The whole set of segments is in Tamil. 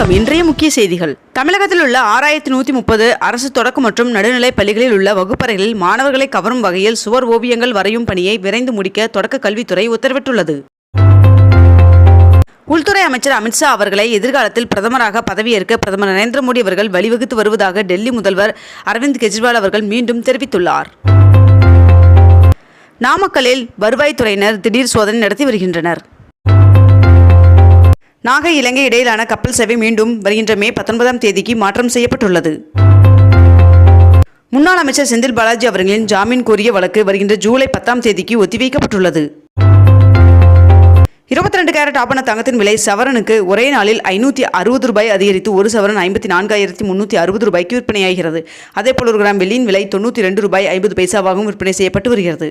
வணக்கம். இன்றைய முக்கிய செய்திகள். தமிழகத்தில் உள்ள ஆறாயிரத்தி நூற்றி முப்பது அரசு தொடக்க மற்றும் நடுநிலைப் பள்ளிகளில் உள்ள வகுப்பறைகளில் மாணவர்களை கவரும் வகையில் சுவர் ஓவியங்கள் வரையும் பணியை விரைந்து முடிக்க தொடக்க கல்வித்துறை உத்தரவிட்டுள்ளது. உள்துறை அமைச்சர் அமித்ஷா அவர்களை எதிர்காலத்தில் பிரதமராக பதவியேற்க பிரதமர் நரேந்திர மோடி அவர்கள் வழிவகுத்து வருவதாக டெல்லி முதல்வர் அரவிந்த் கெஜ்ரிவால் அவர்கள் மீண்டும் தெரிவித்துள்ளார். நாமக்கல்லில் வருவாய்த்துறையினர் திடீர் சோதனை நடத்தி வருகின்றனர். நாகை இலங்கை இடையிலான கப்பல் சேவை மீண்டும் வருகின்ற மே பத்தொன்பதாம் தேதிக்கு மாற்றம் செய்யப்பட்டுள்ளது. முன்னாள் அமைச்சர் செந்தில் பாலாஜி அவர்களின் ஜாமீன் கோரிய வழக்கு வருகின்ற ஜூலை பத்தாம் தேதிக்கு ஒத்திவைக்கப்பட்டுள்ளது. இருபத்தி ரெண்டு கேரட் ஆபண தங்கத்தின் விலை சவரனுக்கு ஒரே நாளில் ஐநூற்றி அறுபது ரூபாய் அதிகரித்து ஒரு சவரன் ஐம்பத்தி நான்காயிரத்தி முன்னூற்றி அறுபது ரூபாய்க்கு விற்பனையாகிறது. அதேபோல் ஒரு கிராம் வெள்ளியின் விலை தொண்ணூற்றி ரெண்டு ரூபாய் ஐம்பது பைசாவாகவும் விற்பனை செய்யப்பட்டு வருகிறது.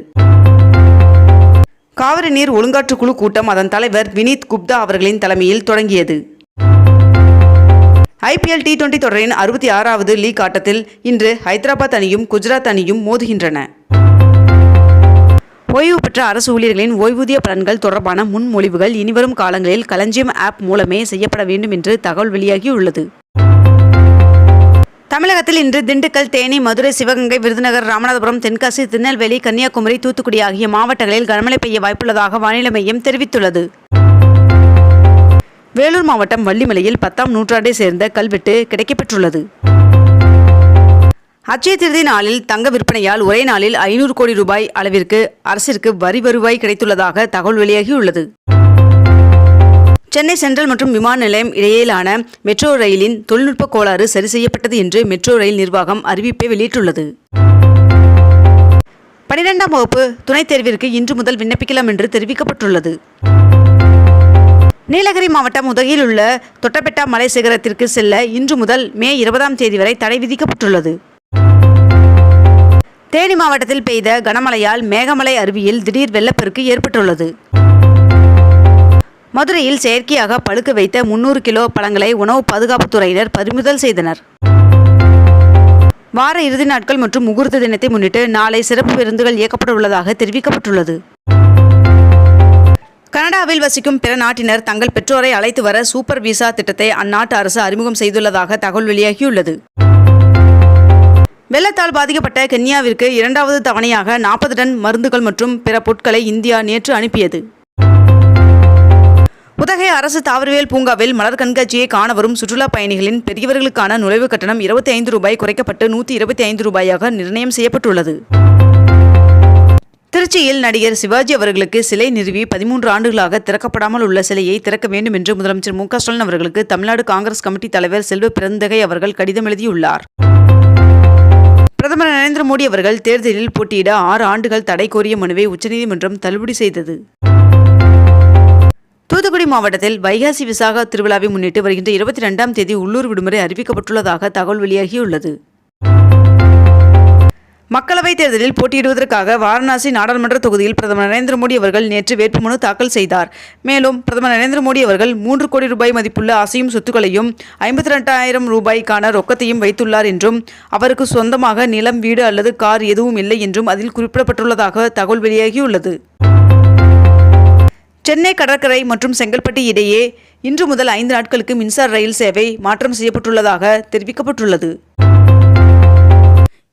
காவிரி நீர் ஒழுங்காற்றுக்குழு கூட்டம் அதன் தலைவர் வினீத் குப்தா அவர்களின் தலைமையில் தொடங்கியது. ஐபிஎல் டி டுவெண்டி தொடரின் அறுபத்தி ஆறாவது லீக் ஆட்டத்தில் இன்று ஹைதராபாத் அணியும் குஜராத் அணியும் மோதுகின்றன. ஓய்வு பெற்ற அரசு ஊழியர்களின் ஓய்வூதிய பலன்கள் தொடர்பான முன்மொழிவுகள் இனிவரும் காலங்களில் களஞ்சியம் ஆப் மூலமே செய்யப்பட வேண்டும் என்று தகவல் வெளியாகியுள்ளது. தமிழகத்தில் இன்று திண்டுக்கல் தேனி மதுரை சிவகங்கை விருதுநகர் ராமநாதபுரம் தென்காசி திருநெல்வேலி கன்னியாகுமரி தூத்துக்குடி ஆகிய மாவட்டங்களில் கனமழை பெய்ய வாய்ப்புள்ளதாக வானிலை மையம் தெரிவித்துள்ளது. வேலூர் மாவட்டம் வள்ளிமலையில் பத்தாம் நூற்றாண்டை சேர்ந்த கல்வெட்டு கிடைக்கப்பெற்றுள்ளது. அச்சய திருதி நாளில் தங்க விற்பனையால் ஒரே நாளில் ஐநூறு கோடி ரூபாய் அளவிற்கு அரசிற்கு வரி வருவாய் கிடைத்துள்ளதாக தகவல் வெளியாகியுள்ளது. சென்னை சென்ட்ரல் மற்றும் விமான நிலையம் இடையிலான மெட்ரோ ரயிலின் தொழில்நுட்ப கோளாறு சரி செய்யப்பட்டது என்று மெட்ரோ ரயில் நிர்வாகம் அறிவிப்பை வெளியிட்டுள்ளது. பனிரெண்டாம் வகுப்பு துணைத் தேர்விற்கு இன்று முதல் விண்ணப்பிக்கலாம் என்று தெரிவிக்கப்பட்டுள்ளது. நீலகிரி மாவட்டம் உதகையில் உள்ள தொட்டபெட்டா மலை சிகரத்திற்கு செல்ல இன்று முதல் மே இருபதாம் தேதி வரை தடை விதிக்கப்பட்டுள்ளது. தேனி மாவட்டத்தில் பெய்த கனமழையால் மேகமலை அருவியில் திடீர் வெள்ளப்பெருக்கு ஏற்பட்டுள்ளது. மதுரையில் செயற்கையாக பழுக்க வைத்த முன்னூறு கிலோ பழங்களை உணவு பாதுகாப்புத்துறையினர் பறிமுதல் செய்தனர். வார இறுதி நாட்கள் மற்றும் முகூர்த்த தினத்தை முன்னிட்டு நாளை சிறப்பு பேருந்துகள் இயக்கப்பட உள்ளதாக தெரிவிக்கப்பட்டுள்ளது. கனடாவில் வசிக்கும் பிற நாட்டினர் தங்கள் பெற்றோரை அழைத்து வர சூப்பர் விசா திட்டத்தை அந்நாட்டு அரசு அறிமுகம் செய்துள்ளதாக தகவல் வெளியாகியுள்ளது. வெள்ளத்தால் பாதிக்கப்பட்ட கென்யாவிற்கு இரண்டாவது தவணையாக நாற்பது டன் மருந்துகள் மற்றும் பிற பொருட்களை இந்தியா நேற்று அனுப்பியது. உதகை அரசு தாவரவியல் பூங்காவில் மலர் கண்காட்சியை காண வரும் சுற்றுலா பயணிகளின் பெரியவர்களுக்கான நுழைவு கட்டணம் இருபத்தி ஐந்து ரூபாய் குறைக்கப்பட்டு நூற்றி இருபத்தி ஐந்து ரூபாயாக நிர்ணயம் செய்யப்பட்டுள்ளது. திருச்சியில் நடிகர் சிவாஜி அவர்களுக்கு சிலை நிறுவி பதிமூன்று ஆண்டுகளாக திறக்கப்படாமல் உள்ள சிலையை திறக்க வேண்டும் என்று முதலமைச்சர் மு ஸ்டாலின் அவர்களுக்கு தமிழ்நாடு காங்கிரஸ் கமிட்டி தலைவர் செல்வ பிறந்தகை அவர்கள் கடிதம் எழுதியுள்ளார். பிரதமர் நரேந்திர மோடி அவர்கள் தேர்தலில் போட்டியிட ஆறு ஆண்டுகள் தடை கோரிய மனுவை உச்சநீதிமன்றம் தள்ளுபடி செய்தது. மாவட்டத்தில் வைகாசி விசாக திருவிழாவை முன்னிட்டு வருகின்ற இருபத்தி ரெண்டாம் தேதி உள்ளூர் விடுமுறை அறிவிக்கப்பட்டுள்ளதாக தகவல் வெளியாகியுள்ளது. மக்களவைத் தேர்தலில் போட்டியிடுவதற்காக வாரணாசி நாடாளுமன்ற தொகுதியில் பிரதமர் நரேந்திர மோடி அவர்கள் நேற்று வேட்புமனு தாக்கல் செய்தார். மேலும் பிரதமர் நரேந்திர மோடி அவர்கள் மூன்று கோடி ரூபாய் மதிப்புள்ள அசையும் சொத்துக்களையும் ஐம்பத்தி ரெண்டாயிரம் ரூபாய்க்கான ரொக்கத்தையும் வைத்துள்ளார் என்றும் அவருக்கு சொந்தமாக நிலம் வீடு அல்லது கார் எதுவும் இல்லை என்றும் அதில் குறிப்பிடப்பட்டுள்ளதாக தகவல் வெளியாகியுள்ளது. சென்னை கடற்கரை மற்றும் செங்கல்பட்டு இடையே இன்று முதல் ஐந்து நாட்களுக்கு மின்சார ரயில் சேவை மாற்றம் செய்யப்பட்டுள்ளதாக தெரிவிக்கப்பட்டுள்ளது.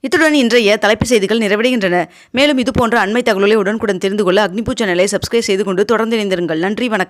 இத்துடன் இன்றைய தலைப்பு செய்திகள் நிறைவடைகின்றன. மேலும் இதுபோன்ற அண்மை தகவல்களை உடனுக்குடன் தெரிந்து கொள்ள அக்னிபூ சேனலை சப்ஸ்கிரைப் செய்து கொண்டு தொடர்ந்து இணைந்திருங்கள். நன்றி வணக்கம்.